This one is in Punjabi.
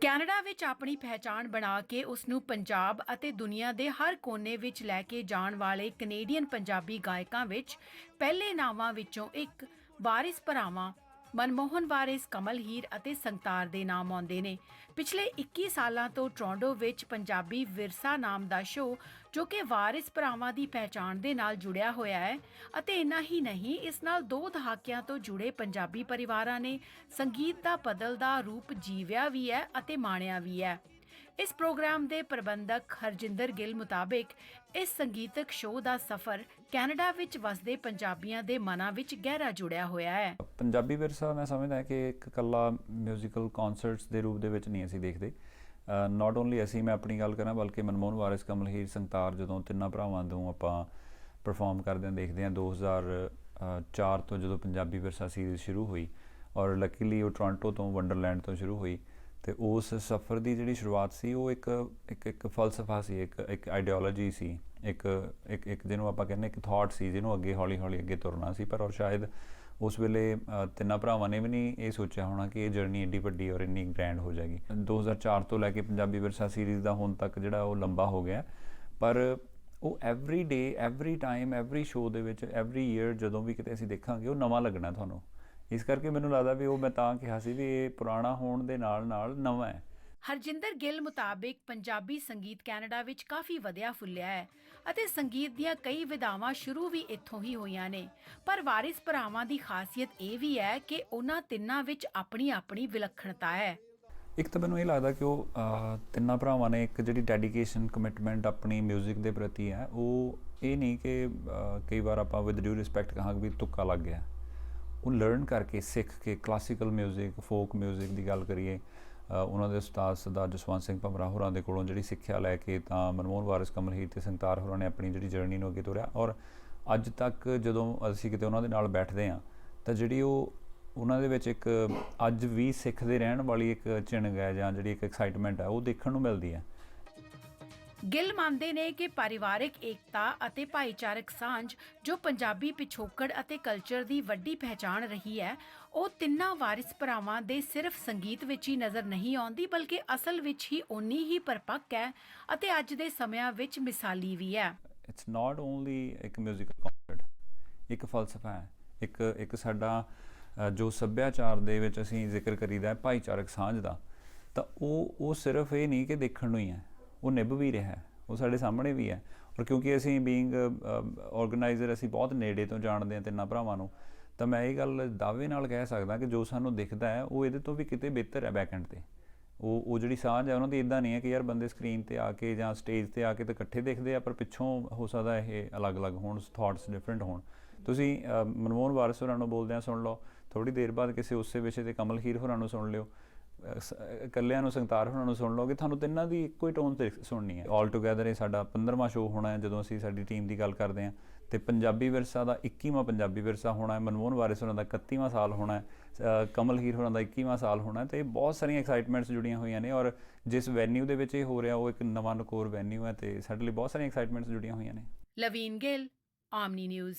ਕੈਨੇਡਾ ਵਿੱਚ ਆਪਣੀ ਪਹਿਚਾਣ ਬਣਾ ਕੇ ਉਸ ਨੂੰ ਪੰਜਾਬ ਅਤੇ ਦੁਨੀਆ ਦੇ ਹਰ ਕੋਨੇ ਵਿੱਚ ਲੈ ਕੇ ਜਾਣ ਵਾਲੇ ਕੈਨੇਡੀਅਨ ਪੰਜਾਬੀ ਗਾਇਕਾਂ ਵਿੱਚ ਪਹਿਲੇ ਨਾਵਾਂ ਵਿੱਚੋਂ ਇੱਕ ਵਾਰਿਸ ਭਰਾਵਾਂ ਮਨਮੋਹਨ ਵਾਰਿਸ ਕਮਲ ਹੀਰ ਅਤੇ ਸੰਗਤਾਰ ਦੇ ਨਾਮ ਆਉਂਦੇ ਨੇ। ਪਿਛਲੇ 21 ਸਾਲਾਂ ਤੋਂ ਟੋਰਾਂਟੋ ਵਿੱਚ ਪੰਜਾਬੀ ਵਿਰਸਾ ਨਾਮ ਦਾ ਸ਼ੋਅ ਜੋ ਕਿ ਵਾਰਿਸ ਭਰਾਵਾਂ ਦੀ ਪਹਿਚਾਣ ਦੇ ਨਾਲ ਜੁੜਿਆ ਹੋਇਆ ਹੈ ਅਤੇ ਇਨਾ ਹੀ ਨਹੀਂ, ਇਸ ਨਾਲ ਦੋ ਦਹਾਕਿਆਂ ਤੋਂ ਜੁੜੇ ਪੰਜਾਬੀ ਪਰਿਵਾਰਾਂ ਨੇ ਸੰਗੀਤ ਦਾ ਬਦਲਦਾ ਰੂਪ ਜੀਵਿਆ ਵੀ ਹੈ ਅਤੇ ਮਾਣਿਆ ਵੀ ਹੈ। ਇਸ ਪ੍ਰੋਗਰਾਮ ਦੇ ਪ੍ਰਬੰਧਕ ਹਰਜਿੰਦਰ ਗਿੱਲ ਮੁਤਾਬਿਕ, ਇਸ ਸੰਗੀਤਕ ਸ਼ੋਅ ਦਾ ਸਫ਼ਰ ਕੈਨੇਡਾ ਵਿੱਚ ਵਸਦੇ ਪੰਜਾਬੀਆਂ ਦੇ ਮਨਾਂ ਵਿੱਚ ਗਹਿਰਾ ਜੁੜਿਆ ਹੋਇਆ ਹੈ। ਪੰਜਾਬੀ ਵਿਰਸਾ ਮੈਂ ਸਮਝਦਾ ਕਿ ਇੱਕ ਕੱਲਾ ਮਿਊਜ਼ੀਕਲ ਕਨਸਰਟਸ ਦੇ ਰੂਪ ਦੇ ਵਿੱਚ ਨਹੀਂ ਅਸੀਂ ਦੇਖਦੇ। ਨਾਟ ਓਨਲੀ ਅਸੀਂ, ਮੈਂ ਆਪਣੀ ਗੱਲ ਕਰਾਂ, ਬਲਕਿ ਮਨਮੋਹਨ ਵਾਰਿਸ, ਕਮਲਹੀਰ ਸੰਗਤਾਰ ਜਦੋਂ ਤਿੰਨਾਂ ਭਰਾਵਾਂ ਤੋਂ ਆਪਾਂ ਪਰਫਾਰਮ ਕਰਦੇ ਹਾਂ, ਦੇਖਦੇ ਹਾਂ 2004 ਤੋਂ ਜਦੋਂ ਪੰਜਾਬੀ ਵਿਰਸਾ ਸੀਰੀਜ਼ ਸ਼ੁਰੂ ਹੋਈ ਔਰ ਲੱਕੀਲੀ ਉਹ ਟੋਰਾਂਟੋ ਤੋਂ ਵੰਡਰਲੈਂਡ ਤੋਂ ਸ਼ੁਰੂ ਹੋਈ ਤੇ ਉਸ ਸਫ਼ਰ ਦੀ ਜਿਹੜੀ ਸ਼ੁਰੂਆਤ ਸੀ, ਉਹ ਇੱਕ ਇੱਕ ਇੱਕ ਫਲਸਫਾ ਸੀ, ਇੱਕ ਇੱਕ ਆਈਡੀਓਲੋਜੀ ਸੀ, ਇੱਕ ਇੱਕ ਇੱਕ ਜਿਹਨੂੰ ਆਪਾਂ ਕਹਿੰਦੇ ਇੱਕ ਥਾਟ ਸੀ, ਜਿਹਨੂੰ ਅੱਗੇ ਹੌਲੀ ਹੌਲੀ ਅੱਗੇ ਤੁਰਨਾ ਸੀ, ਪਰ ਔਰ ਸ਼ਾਇਦ ਉਸ ਵੇਲੇ ਤਿੰਨਾਂ ਭਰਾਵਾਂ ਨੇ ਵੀ ਨਹੀਂ ਇਹ ਸੋਚਿਆ ਹੋਣਾ ਕਿ ਇਹ ਜਰਨੀ ਏਡੀ ਵੱਡੀ ਔਰ ਇੰਨੀ ਗ੍ਰੈਂਡ ਹੋ ਜਾਏਗੀ। 2004 ਤੋਂ ਲੈ ਕੇ ਪੰਜਾਬੀ ਵਿਰਸਾ ਸੀਰੀਜ਼ ਦਾ ਹੁਣ ਤੱਕ ਜਿਹੜਾ ਉਹ ਲੰਬਾ ਹੋ ਗਿਆ, ਪਰ ਉਹ every day every time every show ਦੇ ਵਿੱਚ ਐਵਰੀ ਈਅਰ ਜਦੋਂ ਵੀ ਕਿਤੇ ਅਸੀਂ ਦੇਖਾਂਗੇ, ਉਹ ਨਵਾਂ ਲੱਗਣਾ ਤੁਹਾਨੂੰ। ਇਸ ਕਰਕੇ ਮੈਨੂੰ ਲੱਗਦਾ ਵੀ ਉਹ ਮੈਂ ਤਾਂ ਕਿਹਾ ਸੀ ਵੀ ਇਹ ਪੁਰਾਣਾ ਹੋਣ ਦੇ ਨਾਲ ਨਾਲ ਨਵਾਂ ਹੈ। ਹਰਜਿੰਦਰ ਗਿੱਲ ਮੁਤਾਬਿਕ ਪੰਜਾਬੀ ਸੰਗੀਤ ਕੈਨੇਡਾ ਵਿੱਚ ਕਾਫੀ ਵਧਿਆ ਫੁੱਲਿਆ ਹੈ ਅਤੇ ਸੰਗੀਤ ਦੀਆਂ ਕਈ ਵਿਧਾਵਾਂ ਸ਼ੁਰੂ ਵੀ ਇੱਥੋਂ ਹੀ ਹੋਈਆਂ ਨੇ। ਪਰ ਵਾਰਿਸ ਭਰਾਵਾਂ ਦੀ ਖਾਸੀਅਤ ਇਹ ਵੀ ਹੈ ਕਿ ਉਹਨਾਂ ਤਿੰਨਾਂ ਵਿੱਚ ਆਪਣੀ ਆਪਣੀ ਵਿਲੱਖਣਤਾ ਹੈ। ਇੱਕ ਤਾਂ ਮੈਨੂੰ ਇਹ ਲੱਗਦਾ ਕਿ ਉਹ ਤਿੰਨਾਂ ਭਰਾਵਾਂ ਨੇ ਇੱਕ ਜਿਹੜੀ ਡੈਡੀਕੇਸ਼ਨ ਕਮਿਟਮੈਂਟ ਆਪਣੀ 뮤직 ਦੇ ਪ੍ਰਤੀ ਹੈ ਉਹ ਇਹ ਨਹੀਂ ਕਿ ਕਈ ਵਾਰ ਆਪਾਂ ਵਿਦ ਡਿਊ ਰਿਸਪੈਕਟ ਕਹਾਂਗੇ ਵੀ ਤੁੱਕਾ ਲੱਗ ਗਿਆ। ਉਹ ਲਰਨ ਕਰਕੇ ਸਿੱਖ ਕੇ ਕਲਾਸੀਕਲ 뮤직 ਫੋਕ 뮤직 ਦੀ ਗੱਲ ਕਰੀਏ ਅਹ, ਉਹਨਾਂ ਦੇ ਉਸਤਾਦ ਸਰਦਾਰ ਜਸਵੰਤ ਸਿੰਘ ਭਮਰਾ ਹੋਰਾਂ ਦੇ ਕੋਲੋਂ ਜਿਹੜੀ ਸਿੱਖਿਆ ਲੈ ਕੇ ਤਾਂ ਮਨਮੋਹਨ ਵਾਰਿਸ ਕਮਲ ਹੀਰ ਤੇ ਸੰਗਤਾਰ ਹੋਰਾਂ ਨੇ ਆਪਣੀ ਜਿਹੜੀ ਜਰਨੀ ਨੂੰ ਅੱਗੇ ਤੋਰਿਆ ਔਰ ਅੱਜ ਤੱਕ ਜਦੋਂ ਅਸੀਂ ਕਿਤੇ ਉਹਨਾਂ ਦੇ ਨਾਲ ਬੈਠਦੇ ਹਾਂ ਤਾਂ ਜਿਹੜੀ ਉਹ ਉਹਨਾਂ ਦੇ ਵਿੱਚ ਇੱਕ ਅੱਜ ਵੀ ਸਿੱਖਦੇ ਰਹਿਣ ਵਾਲੀ ਇੱਕ ਚਿੰਗ ਹੈ ਜਾਂ ਜਿਹੜੀ ਇੱਕ ਐਕਸਾਈਟਮੈਂਟ ਹੈ ਉਹ ਦੇਖਣ ਨੂੰ ਮਿਲਦੀ ਹੈ ਗਿੱਲ ਮੰਨਦੇ ਨੇ ਕਿ ਪਰਿਵਾਰਕ ਏਕਤਾ ਅਤੇ ਭਾਈਚਾਰਕ ਸਾਂਝ ਜੋ ਪੰਜਾਬੀ ਪਿਛੋਕੜ ਅਤੇ ਕਲਚਰ ਦੀ ਵੱਡੀ ਪਹਿਚਾਣ ਰਹੀ ਹੈ ਉਹ ਤਿੰਨਾਂ ਵਾਰਿਸ ਭਰਾਵਾਂ ਦੇ ਸਿਰਫ ਸੰਗੀਤ ਵਿੱਚ ਹੀ ਨਜ਼ਰ ਨਹੀਂ ਆਉਂਦੀ ਬਲਕਿ ਅਸਲ ਵਿੱਚ ਹੀ ਓਨੀ ਹੀ ਪਰਪੱਕ ਹੈ ਅਤੇ ਅੱਜ ਦੇ ਸਮਿਆਂ ਵਿੱਚ ਮਿਸਾਲੀ ਵੀ ਹੈ ਇਟਸ ਨਾਟ ਓਨਲੀ ਇੱਕ 뮤지컬 ਕਨਸਰਟ ਇੱਕ ਫਲਸਫਾ ਹੈ ਇੱਕ ਇੱਕ ਸਾਡਾ ਅ, ਜੋ ਸੱਭਿਆਚਾਰ ਦੇ ਵਿੱਚ ਅਸੀਂ ਜ਼ਿਕਰ ਕਰੀਦਾ ਹੈ ਭਾਈਚਾਰਕ ਸਾਂਝ ਦਾ ਤਾਂ ਉਹ ਉਹ ਸਿਰਫ ਇਹ ਨਹੀਂ ਕਿ ਦੇਖਣ ਨੂੰ ਹੀ ਹੈ ਉਹ ਨਿਭ ਵੀ ਰਿਹਾ ਹੈ, ਉਹ ਸਾਡੇ ਸਾਹਮਣੇ ਵੀ ਹੈ। ਔਰ ਕਿਉਂਕਿ ਅਸੀਂ ਬੀਇੰਗ ਆਰਗੇਨਾਈਜ਼ਰ ਅਸੀਂ ਬਹੁਤ ਨੇੜੇ ਤੋਂ ਜਾਣਦੇ ਹਾਂ ਤਿੰਨਾਂ ਭਰਾਵਾਂ ਨੂੰ, ਤਾਂ ਮੈਂ ਇਹ ਗੱਲ ਦਾਅਵੇ ਨਾਲ ਕਹਿ ਸਕਦਾ ਕਿ ਜੋ ਸਾਨੂੰ ਦਿਖਦਾ ਹੈ, ਉਹ ਇਹਦੇ ਤੋਂ ਵੀ ਕਿਤੇ ਬਿਹਤਰ ਹੈ ਬੈਕਐਂਡ ਤੇ। ਉਹ ਉਹ ਜਿਹੜੀ ਸਾਂਝ ਹੈ ਉਹਨਾਂ ਦੀ ਇਦਾਂ ਨਹੀਂ ਹੈ ਕਿ ਯਾਰ ਬੰਦੇ ਸਕਰੀਨ ਤੇ ਆ ਕੇ ਜਾਂ ਸਟੇਜ ਤੇ ਆ ਕੇ ਤਾਂ ਇਕੱਠੇ ਦੇਖਦੇ ਆ, ਪਰ ਪਿੱਛੋਂ ਹੋ ਸਕਦਾ ਇਹ ਅਲੱਗ-ਅਲੱਗ ਹੋਣ ਥਾਟਸ ਡਿਫਰੈਂਟ ਹੋਣ। ਤੁਸੀਂ ਮਨਮੋਹਨ ਵਾਰਿਸ ਹੋਰਾਂ ਨੂੰ ਬੋਲਦਿਆਂ ਸੁਣ ਲਓ ਥੋੜੀ ਦੇਰ ਬਾਅਦ ਕਿਸੇ ਉਸੇ ਵਿਸ਼ੇ ਤੇ ਕਮਲ ਹੀਰ ਹੋਰਾਂ ਨੂੰ ਸੁਣ ਲਿਓ। ਇਕੱਲਿਆਂ ਨੂੰ ਸੰਗਤਾਰ ਹੋਰਾਂ ਨੂੰ ਸੁਣ ਲਓਗੇ, ਤੁਹਾਨੂੰ ਤਿੰਨਾਂ ਦੀ ਇੱਕੋ ਹੀ ਟੋਨ ਤੇ ਸੁਣਨੀ ਹੈ। ਆਲ ਟੁਗੇਦਰ ਇਹ ਸਾਡਾ 15ਵਾਂ ਸ਼ੋਅ ਹੋਣਾ ਹੈ, ਜਦੋਂ ਅਸੀਂ ਸਾਡੀ ਟੀਮ ਦੀ ਗੱਲ ਕਰਦੇ ਹਾਂ। ਤੇ ਪੰਜਾਬੀ ਵਿਰਸਾ ਦਾ 21ਵਾਂ ਪੰਜਾਬੀ ਵਿਰਸਾ ਹੋਣਾ ਹੈ, ਮਨਮੋਹਨ ਵਾਰਿਸ ਹੋਰਾਂ ਦਾ 31ਵਾਂ ਸਾਲ ਹੋਣਾ ਹੈ ਕਮਲ ਹੀਰ ਹੋਰਾਂ ਦਾ 21ਵਾਂ ਸਾਲ ਹੋਣਾ ਹੈ, ਤੇ ਬਹੁਤ ਸਾਰੀਆਂ ਐਕਸਾਈਟਮੈਂਟਸ ਜੁੜੀਆਂ ਹੋਈਆਂ ਨੇ ਔਰ ਜਿਸ ਵੈਨਿਊ ਦੇ ਵਿੱਚ ਇਹ ਹੋ ਰਿਹਾ, ਉਹ ਇੱਕ ਨਵਾਂ ਨਕੋਰ ਵੈਨਿਊ ਹੈ ਤੇ ਸਾਡੇ ਲਈ ਬਹੁਤ ਸਾਰੀਆਂ ਐਕਸਾਈਟਮੈਂਟਸ ਜੁੜੀਆਂ ਹੋਈਆਂ ਨੇ। ਲਵੀਨ ਗਿੱਲ ਆਮਨੀ ਨਿਊਜ਼